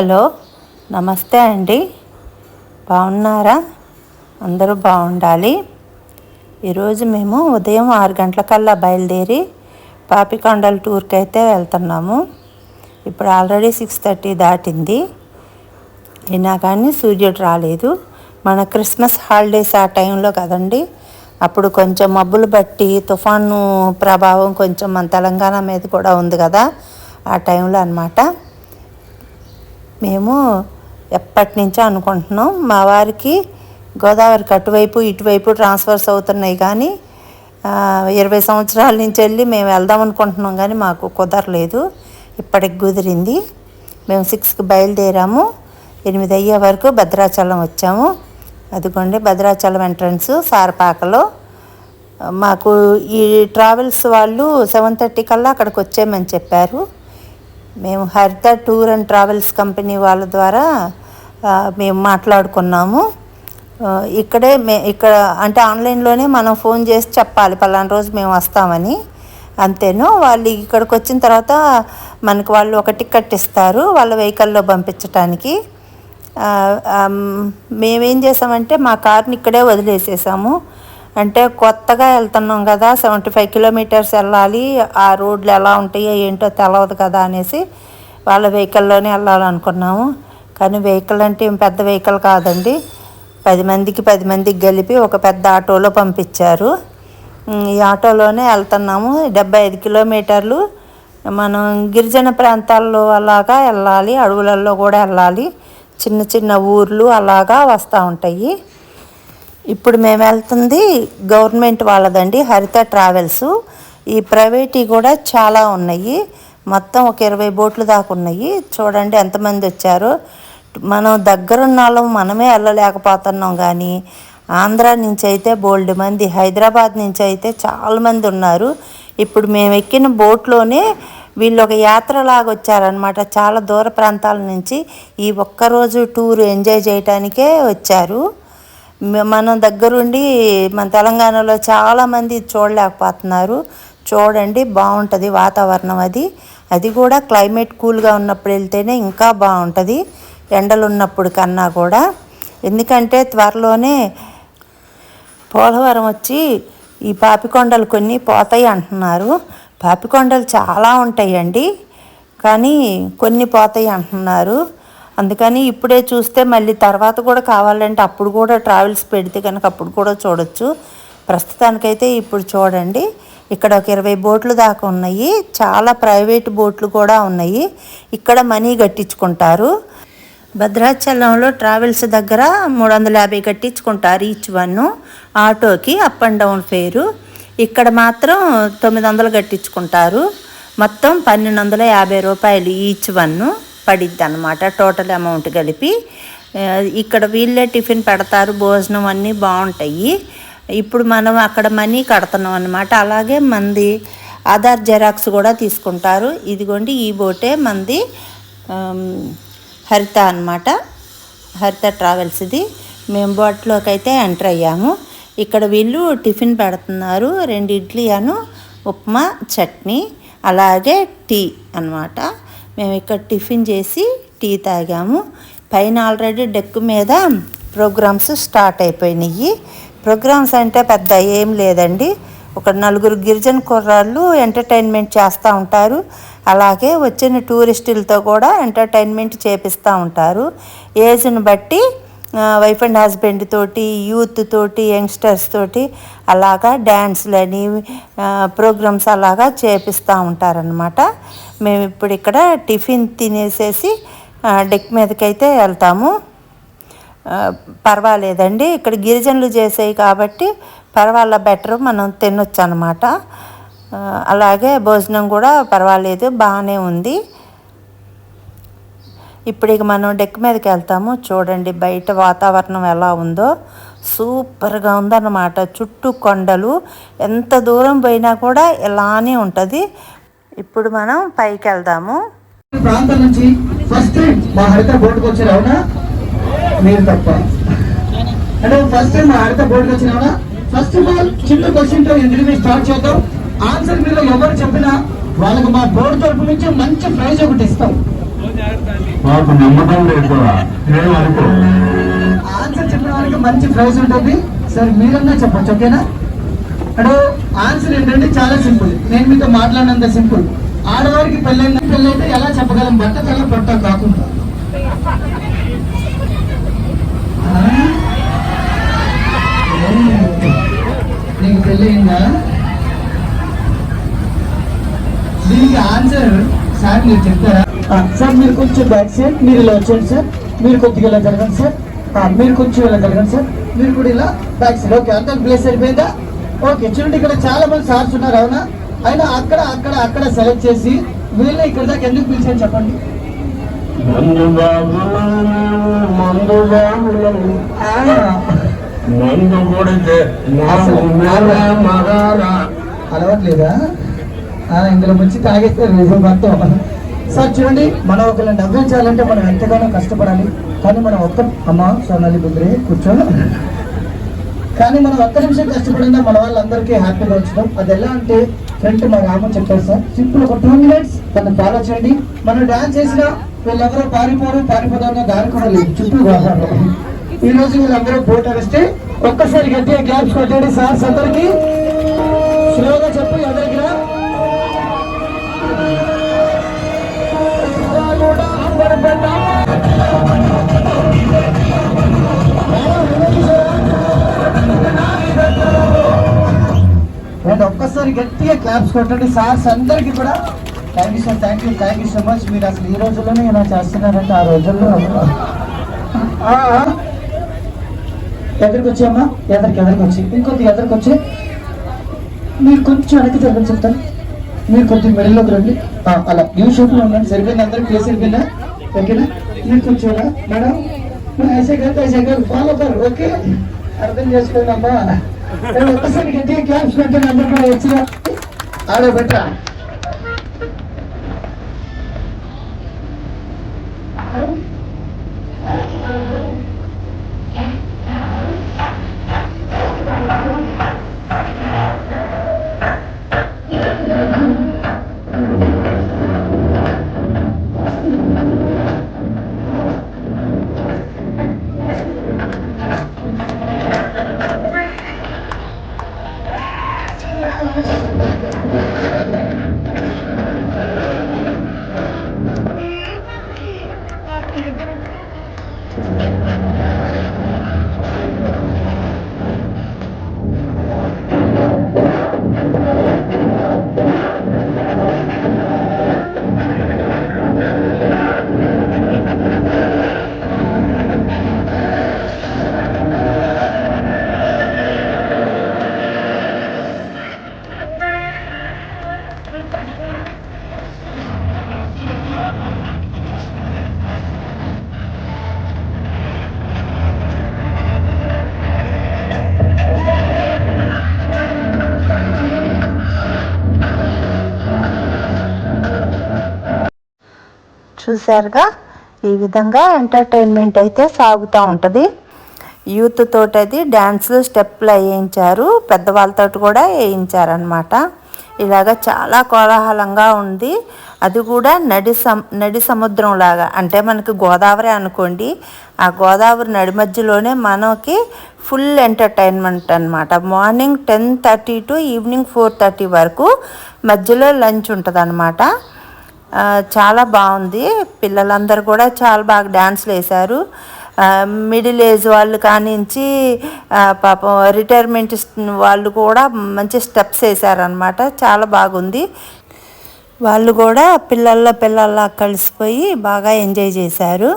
Hello నమస్తే అండి. బాగున్నారా? అందరూ బాగుండాలి. ఈరోజు మేము ఉదయం ఆరు గంటలకల్లా బయలుదేరి పాపికొండల టూర్కి అయితే వెళ్తున్నాము. ఇప్పుడు ఆల్రెడీ సిక్స్ థర్టీ దాటింది. అయినా కానీ సూర్యుడు రాలేదు. మన క్రిస్మస్ హాలిడేస్ ఆ టైంలో కదండి. అప్పుడు కొంచెం మబ్బులు బట్టి తుఫాను ప్రభావం కొంచెం మన తెలంగాణ మీద కూడా ఉంది కదా ఆ టైంలో అనమాట మేము ఎప్పటి నుంచో అనుకుంటున్నాం. మా వారికి గోదావరికి అటువైపు ఇటువైపు ట్రాన్స్ఫర్స్ అవుతున్నాయి కానీ ఇరవై సంవత్సరాల నుంచి వెళ్ళి మేము వెళ్దాం అనుకుంటున్నాం కానీ మాకు కుదరలేదు. ఇప్పటికి కుదిరింది. మేము సిక్స్కి బయలుదేరాము. ఎనిమిది అయ్యే వరకు భద్రాచలం వచ్చాము. అదిగోండి భద్రాచలం ఎంట్రన్స్ సారపాకలో. మాకు ఈ ట్రావెల్స్ వాళ్ళు సెవెన్ థర్టీ కల్లా అక్కడికి వచ్చేయమని చెప్పారు. మేము Haritha tour and travels company వాళ్ళ ద్వారా మేము మాట్లాడుకున్నాము. ఇక్కడే మే ఇక్కడ అంటే ఆన్లైన్లోనే మనం ఫోన్ చేసి చెప్పాలి పలానా రోజు మేము వస్తామని. అంతేను వాళ్ళు ఇక్కడికి వచ్చిన తర్వాత మనకు వాళ్ళు ఒక టికెట్ ఇస్తారు వాళ్ళ వెహికల్లో పంపించటానికి. మేమేం చేసామంటే మా కార్ని ఇక్కడే వదిలేసేసాము. అంటే కొత్తగా వెళ్తున్నాం కదా సెవెంటీ ఫైవ్ కిలోమీటర్స్ వెళ్ళాలి. ఆ రోడ్లు ఎలా ఉంటాయో ఏంటో తెలవదు కదా అనేసి వాళ్ళ వెహికల్లోనే వెళ్ళాలనుకున్నాము. కానీ వెహికల్ అంటే ఏం పెద్ద వెహికల్ కాదండి. పది మందికి పది మందికి కలిపి ఒక పెద్ద ఆటోలో పంపించారు. ఈ ఆటోలోనే వెళ్తున్నాము. డెబ్బై ఐదు కిలోమీటర్లు మనం గిరిజన ప్రాంతాల్లో అలాగా వెళ్ళాలి. అడవులలో కూడా వెళ్ళాలి. చిన్న చిన్న ఊర్లు అలాగా వస్తూ ఉంటాయి. ఇప్పుడు మేము వెళ్తుంది గవర్నమెంట్ వాళ్ళదండి హరిత ట్రావెల్స్. ఈ ప్రైవేటీ కూడా చాలా ఉన్నాయి. మొత్తం ఒక ఇరవై బోట్లు దాకా ఉన్నాయి. చూడండి ఎంతమంది వచ్చారు. మనం దగ్గరున్న వాళ్ళం మనమే వెళ్ళలేకపోతున్నాం కానీ ఆంధ్ర నుంచి అయితే బోల్డ్ మంది హైదరాబాద్ నుంచి అయితే చాలామంది ఉన్నారు. ఇప్పుడు మేము ఎక్కిన బోట్లోనే వీళ్ళు ఒక యాత్రలాగా వచ్చారనమాట చాలా దూర ప్రాంతాల నుంచి ఈ ఒక్కరోజు టూర్ ఎంజాయ్ చేయటానికే వచ్చారు. మనం దగ్గరుండి మన తెలంగాణలో చాలామంది చూడలేకపోతున్నారు. చూడండి బాగుంటుంది వాతావరణం అది. అది కూడా క్లైమేట్ కూల్గా ఉన్నప్పుడు వెళ్తేనే ఇంకా బాగుంటుంది. ఎండలు ఉన్నప్పుడు కన్నా కూడా. ఎందుకంటే త్వరలోనే పోలవరం వచ్చి ఈ పాపికొండలు కొన్ని పోతాయి అంటున్నారు. పాపికొండలు చాలా ఉంటాయండి. కానీ కొన్ని పోతాయి అంటున్నారు. అందుకని ఇప్పుడే చూస్తే మళ్ళీ తర్వాత కూడా కావాలంటే అప్పుడు కూడా ట్రావెల్స్ పెడితే కనుక అప్పుడు కూడా చూడొచ్చు. ప్రస్తుతానికైతే ఇప్పుడు చూడండి. ఇక్కడ ఒక ఇరవై బోట్లు దాకా ఉన్నాయి. చాలా ప్రైవేట్ బోట్లు కూడా ఉన్నాయి. ఇక్కడ మనీ కట్టించుకుంటారు. భద్రాచలంలో ట్రావెల్స్ దగ్గర మూడు వందల యాభై కట్టించుకుంటారు ఈచ్ వన్ ఆటోకి అప్ అండ్ డౌన్ ఫేరు. ఇక్కడ మాత్రం తొమ్మిది వందలు కట్టించుకుంటారు. మొత్తం పన్నెండు వందల యాభై రూపాయలు ఈచ్ వన్. పడిద్ది అనమాట టోటల్ అమౌంట్ కలిపి ఇక్కడ వీళ్ళే టిఫిన్ పెడతారు భోజనం అన్నీ బాగుంటాయి. ఇప్పుడు మనం అక్కడ మనీ కడుతున్నాం అనమాట అలాగే మంది ఆధార్ జెరాక్స్ కూడా తీసుకుంటారు. ఇదిగోండి ఈ బోటే మంది హరిత అన్నమాట. హరిత ట్రావెల్స్ ఇది మేము బోట్లోకి అయితే ఎంటర్ అయ్యాము. ఇక్కడ వీళ్ళు టిఫిన్ పెడుతున్నారు. రెండు ఇడ్లీ అను ఉప్మా చట్నీ అలాగే టీ అన్నమాట. మేము ఇక్కడ టిఫిన్ చేసి టీ తాగాము. పైన ఆల్రెడీ డెక్ మీద ప్రోగ్రామ్స్ స్టార్ట్ అయిపోయినాయి. ప్రోగ్రామ్స్ అంటే పెద్ద ఏం లేదండి. ఒక నలుగురు గిరిజన కుర్రాళ్ళు ఎంటర్టైన్మెంట్ చేస్తూ ఉంటారు. అలాగే వచ్చిన టూరిస్టులతో కూడా ఎంటర్టైన్మెంట్ చేపిస్తూ ఉంటారు. ఏజ్ని బట్టి వైఫ్ అండ్ హస్బెండ్ తోటి యూత్ తోటి యంగ్స్టర్స్ తోటి అలాగా డ్యాన్స్లని ప్రోగ్రామ్స్ అలాగా చేపిస్తూ ఉంటారనమాట మేము ఇప్పుడు ఇక్కడ టిఫిన్ తినేసేసి డెక్ మీదకైతే వెళ్తాము. పర్వాలేదండి. ఇక్కడ గిరిజనులు చేసేవి కాబట్టి పర్వాలే బెటర్ మనం తినొచ్చు అనమాట అలాగే భోజనం కూడా పర్వాలేదు బాగానే ఉంది. ఇప్పుడు ఇక మనం డెక్ మీదకి వెళ్తాము. చూడండి బయట వాతావరణం ఎలా ఉందో. సూపర్గా ఉందన్నమాట. చుట్టూ కొండలు. ఎంత దూరం పోయినా కూడా ఇలానే ఉంటుంది. ఇప్పుడు మనం పైకి వెళ్దాము. ప్రాంతం నుంచి ఫస్ట్ మా హరిత బోర్డుకి వచ్చారు అవునా? మీరు తప్ప. అంటే ఫస్ట్ టైం మా హరిత బోర్డుకి వచ్చిన అవునా ఫస్ట్ ఆఫ్ ఆల్ చిన్న క్వశ్చన్తో ఇంటర్వ్యూ స్టార్ట్ చేద్దాం. ఆన్సర్ మీరు ఎవరు చెప్పినా వాళ్ళకి మా బోర్డు తరపు నుంచి మంచి ప్రైజ్ ఒకటి ఇస్తాం. మాకు నమ్మకం లేదు ఏమనుకో ఆన్సర్ చెప్పిన వారికి మంచి ప్రైజ్ ఉంటుంది. సరే మీరన్నా చెప్పొచ్చు ఓకేనా? అంటే ఆన్సర్ ఏంటంటే చాలా సింపుల్ నేను మీతో మాట్లాడినంత సింపుల్ ఆడవారికి పెళ్ళైన పెళ్ళైతే ఎలా చెప్పగలం? బట్ట తెల్ల పొట్ట కాకుండా. నీకు పెళ్ళయిందా? దీనికి ఆన్సర్ సార్ మీరు చెప్తారా? సార్ మీరు కొంచెం బ్యాక్ సైడ్ మీరు ఇలా వచ్చేయండి సార్. మీరు కొద్దిగా ఇలా జరగండి సార్. మీరు కొంచెం ఇలా జరగండి సార్. మీరు కూడా ఇలా బ్యాక్ సైడ్ ఓకే అంతా ప్లేస్ సరిపోయిందా? ఓకే చూడండి ఇక్కడ చాలా మంది సార్స్ ఉన్నారు అవునా? అయినా అక్కడ అక్కడ అక్కడ సెలెక్ట్ చేసి వీళ్ళని ఇక్కడ దాకా ఎందుకు పిలిచాను చెప్పండి? అలవాట్లేదా? ఇందులో ముంచి తాగేస్తారు నిజం మొత్తం సార్ చూడండి మనం ఒకరిని నవ్వించాలంటే మనం ఎంతగానో కష్టపడాలి. కానీ మనం ఒక్క అమ్మ సోనాలి బుద్రే కూర్చో కానీ మనం ఒక్క నిమిషం కష్టపడిందా మన వాళ్ళందరికీ హ్యాపీగా ఉంచడం. అది ఎలా అంటే ఫ్రెండ్ మా రామ చెప్పారు సార్. సింపుల్ ఒక టూ మినిట్స్ దాన్ని ఫాలో చేయండి. మనం డాన్స్ చేసినా వీళ్ళెవరో పారిపోరు పారిపోదామన్న దాని కూడా లేదు. చుట్టూ రావాలి ఈ రోజు వీళ్ళందరూ బోట్ అరిస్తే ఒక్కసారి గట్టిగా క్లాప్స్ కొట్టండి సార్స్ అందరికి స్లోగా చెప్పు ఎవరికి అండ్ ఒక్కసారి గట్టిగా క్లాప్స్ కొట్టండి. సార్స్ అందరికి కూడా thank you sir thank you thank you so much మీరు అసలు ఈ రోజుల్లోనే ఇలా చేస్తున్నారంటే ఆ రోజుల్లో ఎదరికి ఆ. ఎక్కడికి ఎదరికి ఎదరికి వచ్చి. ఇంకొద్ది ఎదరికి వచ్చి. మీరు కొంచెం వెనక్కి తగ్గని చెప్తాను. మీరు కొద్దిగా మెడలోకి రండి. అలా. న్యూ షూట్లో ఉండండి సరిపోయింది అందరికి ప్లేస్ సరిపోయిందా? ఓకేనా? మీరు కూర్చోరా. మేడం ఐసే గారు ఐసే గారు ఫాలో గారు ఓకే? అర్థం చేసుకోండి అమ్మా. ఒక్కసారి గట్టిగా క్లాప్స్ పెట్టండి అందరు కూడా వచ్చిన ఆడ చూసారుగా ఈ విధంగా ఎంటర్టైన్మెంట్ అయితే సాగుతూ ఉంటుంది. యూత్ తోటి అది డ్యాన్స్లు స్టెప్లు వేయించారు. పెద్దవాళ్ళతో కూడా వేయించారనమాట ఇలాగ చాలా కోలాహలంగా ఉంది. అది కూడా నడి సం నడి సముద్రం లాగా అంటే మనకి గోదావరి అనుకోండి ఆ గోదావరి నడి మధ్యలోనే మనకి ఫుల్ ఎంటర్టైన్మెంట్ అనమాట morning ten thirty to evening four thirty వరకు మధ్యలో లంచ్ ఉంటుంది ఆ, చాలా బాగుంది. పిల్లలందరూ కూడా చాలా బాగా డ్యాన్స్లు వేశారు. మిడిల్ ఏజ్ వాళ్ళు కానించి పాపం రిటైర్మెంట్ వాళ్ళు కూడా మంచి స్టెప్స్ వేశారనమాట చాలా బాగుంది. వాళ్ళు కూడా పిల్లల్లో పిల్లల్లా కలిసిపోయి బాగా ఎంజాయ్ చేశారు.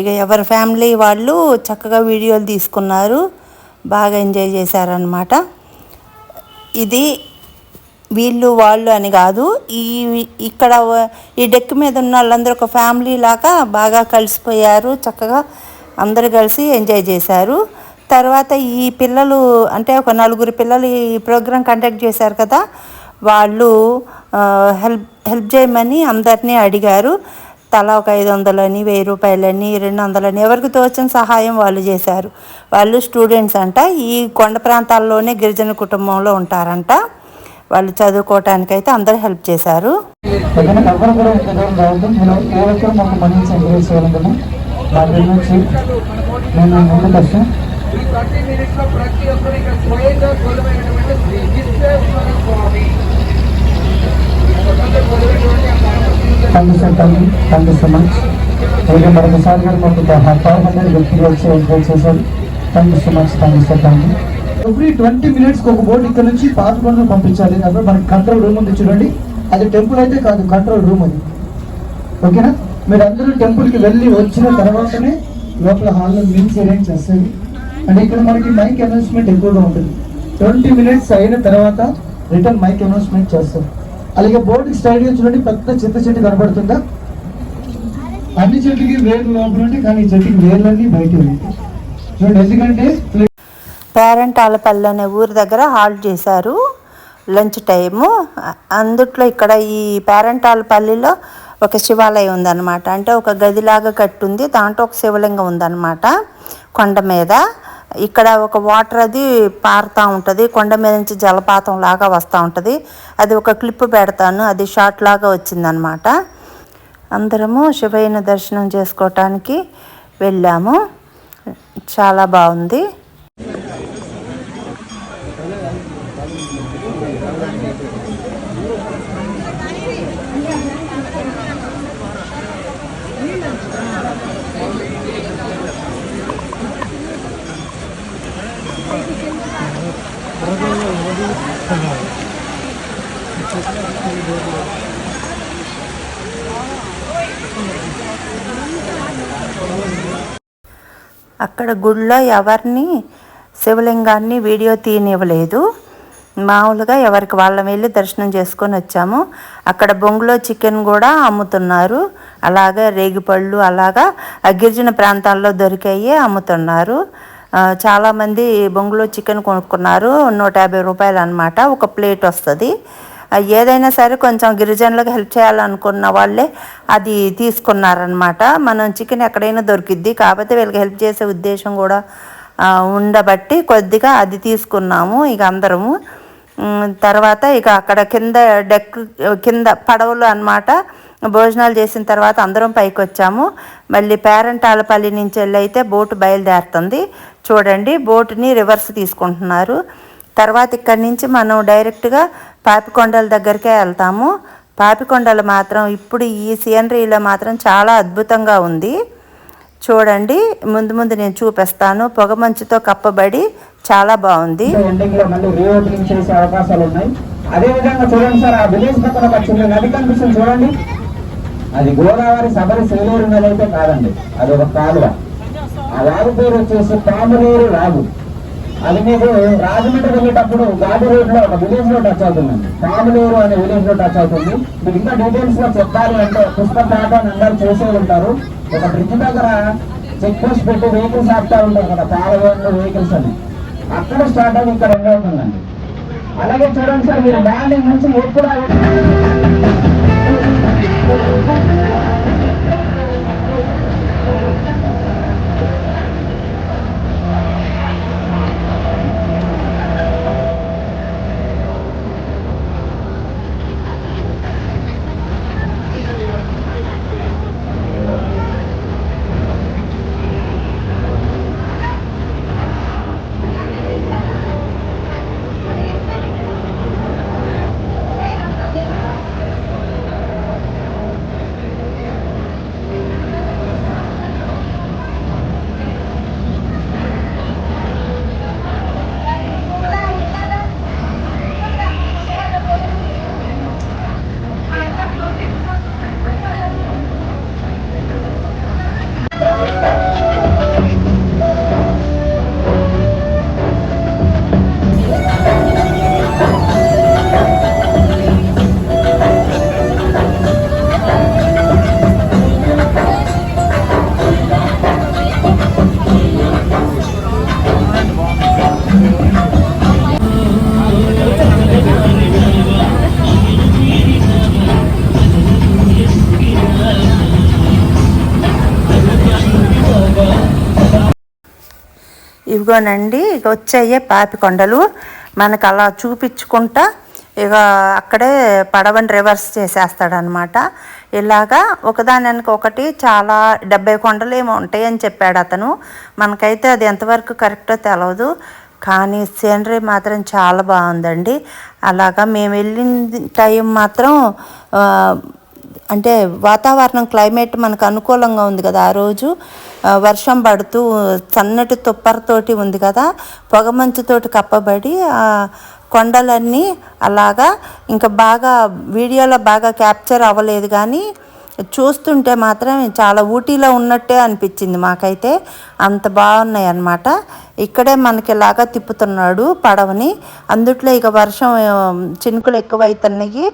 ఇక ఎవరి ఫ్యామిలీ వాళ్ళు చక్కగా వీడియోలు తీసుకున్నారు. బాగా ఎంజాయ్ చేశారనమాట ఇది వీళ్ళు వాళ్ళు అని కాదు. ఈ ఇక్కడ ఈ డెక్ మీద ఉన్న వాళ్ళందరూ ఒక ఫ్యామిలీ లాగా బాగా కలిసిపోయారు. చక్కగా అందరు కలిసి ఎంజాయ్ చేశారు. తర్వాత ఈ పిల్లలు అంటే ఒక నలుగురు పిల్లలు ఈ ప్రోగ్రాం కండక్ట్ చేశారు కదా. వాళ్ళు హెల్ప్ హెల్ప్ చేయమని అందరినీ అడిగారు. తలా ఒక ఐదు వందలని వెయ్యి రూపాయలని రెండు వందలని ఎవరికి తోచిన సహాయం వాళ్ళు చేశారు. వాళ్ళు స్టూడెంట్స్ అంట. ఈ కొండ ప్రాంతాల్లోనే గిరిజన కుటుంబంలో ఉంటారంట. వాళ్ళు చదువుకోవటానికైతే అందరూ హెల్ప్ చేశారు. కూడా మాకు నుంచి మేము thank you sir thank you thank you so much. మరొకసారి గారు మాకు పవర్ హండ్రెడ్ వ్యక్తిగా వచ్చి ఎంకరేజ్ చేశారు. Thank you so much thank you sir thank you every twenty మినిట్స్కి ఒక బోట్ ఇక్కడ నుంచి పాతకొండలు పంపించాలి. అప్పుడు మనకి కంట్రోల్ రూమ్ ఉంది చూడండి. అది టెంపుల్ అయితే కాదు కంట్రోల్ రూమ్ అది. ఓకేనా మీరు అందరూ టెంపుల్కి వెళ్ళి వచ్చిన తర్వాతనే లోపల హాల్లో మీల్స్ అరేంజ్ చేస్తుంది అండ్ ఇక్కడ మనకి మైక్ అనౌన్స్మెంట్ ఎక్కువగా ఉంటుంది. ట్వంటీ మినిట్స్ అయిన తర్వాత రిటర్న్ మైక్ అనౌన్స్మెంట్ చేస్తారు. అలాగే బోర్డు స్టేడియం చూడండి పెద్ద చెత్త చెట్టు కనబడుతుందా? అన్ని చెట్టుకి వేరు లోపల ఉంటే కానీ ఈ చెట్టుకి వేర్లన్నీ బయట ఉంటాయి. చూడండి ఎందుకంటే పేరెంటాలపల్లి అనే ఊరి దగ్గర హాల్ట్ చేశారు లంచ్ టైము. అందుట్లో ఇక్కడ ఈ పేరెంటాలపల్లిలో ఒక శివాలయం ఉందన్నమాట. అంటే ఒక గదిలాగా కట్టుంది. దాంట్లో ఒక శివలింగం ఉందన్నమాట కొండ మీద. ఇక్కడ ఒక వాటర్ అది పారుతూ ఉంటుంది. కొండ మీద నుంచి జలపాతం లాగా వస్తూ ఉంటుంది. అది ఒక క్లిప్ పెడతాను. అది షార్ట్ లాగా వచ్చిందనమాట అందరము శివయ్యను దర్శనం చేసుకోవటానికి వెళ్ళాము. చాలా బాగుంది. అక్కడ గుడిలో ఎవరిని శివలింగాన్ని వీడియో తీయనివ్వలేదు. మామూలుగా ఎవరికి వాళ్ళం వెళ్ళి దర్శనం చేసుకొని వచ్చాము. అక్కడ బొంగులో చికెన్ కూడా అమ్ముతున్నారు. అలాగే రేగిపళ్ళు అలాగా గిరిజన ప్రాంతాల్లో దొరికాయి అమ్ముతున్నారు. చాలామంది బొంగులో చికెన్ కొనుక్కున్నారు నూట యాభై రూపాయలు అనమాట ఒక ప్లేట్ వస్తుంది. ఏదైనా సరే కొంచెం గిరిజనులకు హెల్ప్ చేయాలనుకున్న వాళ్ళే అది తీసుకున్నారనమాట మనం చికెన్ ఎక్కడైనా దొరికిద్ది కాకపోతే వీళ్ళకి హెల్ప్ చేసే ఉద్దేశం కూడా ఉండబట్టి కొద్దిగా అది తీసుకున్నాము ఇక అందరము. తర్వాత ఇక అక్కడ కింద డెక్ కింద పడవలు అన్నమాట భోజనాలు చేసిన తర్వాత అందరం పైకి వచ్చాము. మళ్ళీ పేరెంట్ ఆలపల్లి నుంచి వెళ్ళి అయితే బోటు బయలుదేరుతుంది. చూడండి బోటుని రివర్స్ తీసుకుంటున్నారు. తర్వాత ఇక్కడి నుంచి మనం డైరెక్ట్గా పాపికొండల దగ్గరికే వెళ్తాము. పాపికొండలు మాత్రం ఇప్పుడు ఈ సీనరీలో మాత్రం చాలా అద్భుతంగా ఉంది. చూడండి ముందు ముందు నేను చూపిస్తాను. పొగమంచుతో కప్పబడి చాలా బాగుంది. అవకాశాలు ఉన్నాయి. అదే విధంగా చూడండి సార్ ఆ విలేజ్ పక్కన నది కనిపిస్తుంది. చూడండి అది గోదావరి సబరి సేలూరు నది అయితే కాదండి అది ఒక కాలువ. ఆ వాగు పేరు వచ్చేసి పాములేరు రాగు అది మీకు రాజమండ్రి వెళ్ళేటప్పుడు గాడి రోడ్లో ఒక విలేజ్లో టచ్ అవుతుందండి. పాములేరు అనే విలేజ్లో టచ్ అవుతుంది. మీకు ఇంకా డీటెయిల్స్లో చెప్పాలి అంటే పుష్ప టాటా అని అందరూ చేసే ఉంటారు. ఒక బ్రిడ్జ్ దగ్గర చెక్ పోస్ట్ పెట్టి వెహికల్స్ ఆపుతా ఉంటారు కదా పాలవేళ్ళు వెహికల్స్ అని. అక్కడ స్టార్ట్ అయ్యి ఇక్కడ ఎండ్ అవుతుందండి. అలాగే చూడండి సార్ మీరు మార్నింగ్ నుంచి ఎప్పుడు Thank you. ఇవిగోనండి ఇక వచ్చాయే పాపికొండలు మనకు అలా చూపించుకుంటా ఇక అక్కడే పడవని రివర్స్ చేసేస్తాడనమాట. ఇలాగా ఒకదానికి ఒకటి చాలా డెబ్బై కొండలు ఏమో ఉంటాయని చెప్పాడు అతను. మనకైతే అది ఎంతవరకు కరెక్టో తెలియదు కానీ సీనరీ మాత్రం చాలా బాగుందండి. అలాగా మేము వెళ్ళిన టైం మాత్రం అంటే వాతావరణం క్లైమేట్ మనకు అనుకూలంగా ఉంది కదా ఆ రోజు. వర్షం పడుతూ సన్నటి తుప్పరతోటి ఉంది కదా. పొగమంచుతోటి కప్పబడి ఆ కొండలన్నీ అలాగా ఇంకా బాగా వీడియోలో బాగా క్యాప్చర్ అవ్వలేదు కానీ చూస్తుంటే మాత్రం చాలా ఊటీలో ఉన్నట్టే అనిపించింది మాకైతే. అంత బాగున్నాయి అన్నమాట ఇక్కడే మనకి ఇలాగా తిప్పుతున్నాడు పడవని. అందుట్లో ఇక వర్షం చినుకులు ఎక్కువైతున్నాయి.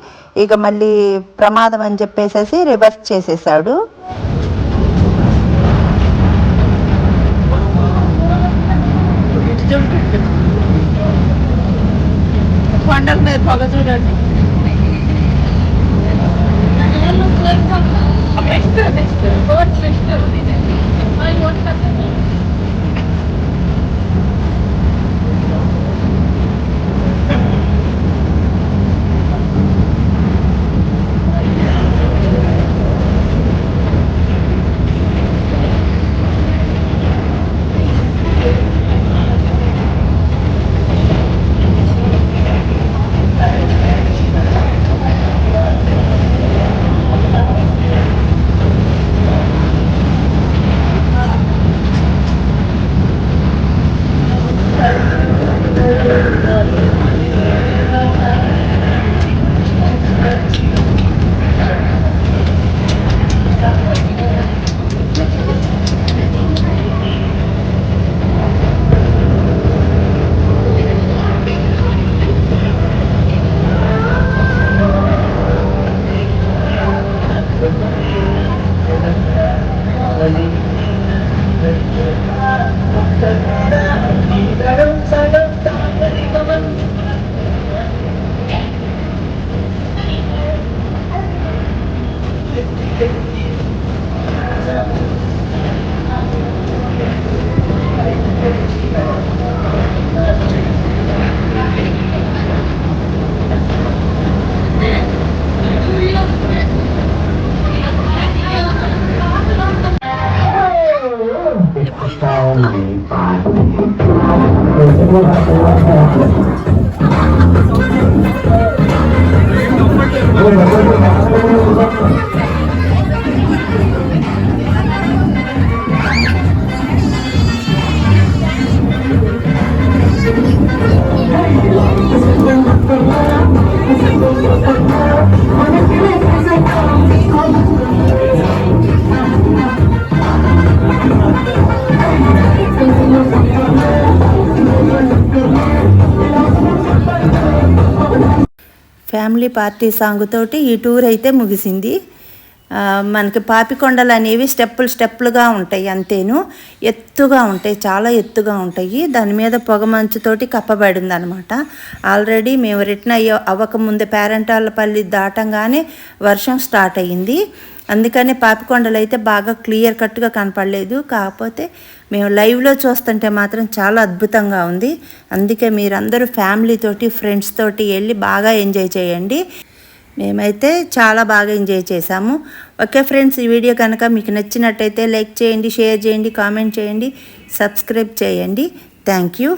ఇక మళ్ళీ ప్రమాదం అని చెప్పేసేసి రివర్స్ చేసేసాడు. కొండల మీద పొగ చూడండి. Next next Family party song తోటి ఈ టూర్ అయితే ముగిసింది. మనకి పాపికొండలు అనేవి స్టెప్పులు స్టెప్పులుగా ఉంటాయి అంతేను. ఎత్తుగా ఉంటాయి చాలా ఎత్తుగా ఉంటాయి. దాని మీద పొగమంచుతోటి కప్పబడింది అనమాట ఆల్రెడీ మేము రిటర్న్ అయ్యే అవ్వకముందే పేరెంటాలపల్లి దాటంగానే వర్షం స్టార్ట్ అయ్యింది. అందుకని పాపికొండలు అయితే బాగా క్లియర్ కట్గా కనపడలేదు. కాకపోతే మేము లైవ్లో చూస్తుంటే మాత్రం చాలా అద్భుతంగా ఉంది. అందుకే మీరందరూ ఫ్యామిలీ తోటి ఫ్రెండ్స్ తోటి వెళ్ళి బాగా ఎంజాయ్ చేయండి. మేమైతే చాలా బాగా ఎంజాయ్ చేశాము. ఓకే ఫ్రెండ్స్ ఈ వీడియో కనుక మీకు నచ్చినట్టయితే లైక్ చేయండి షేర్ చేయండి కామెంట్ చేయండి సబ్స్క్రైబ్ చేయండి. Thank you.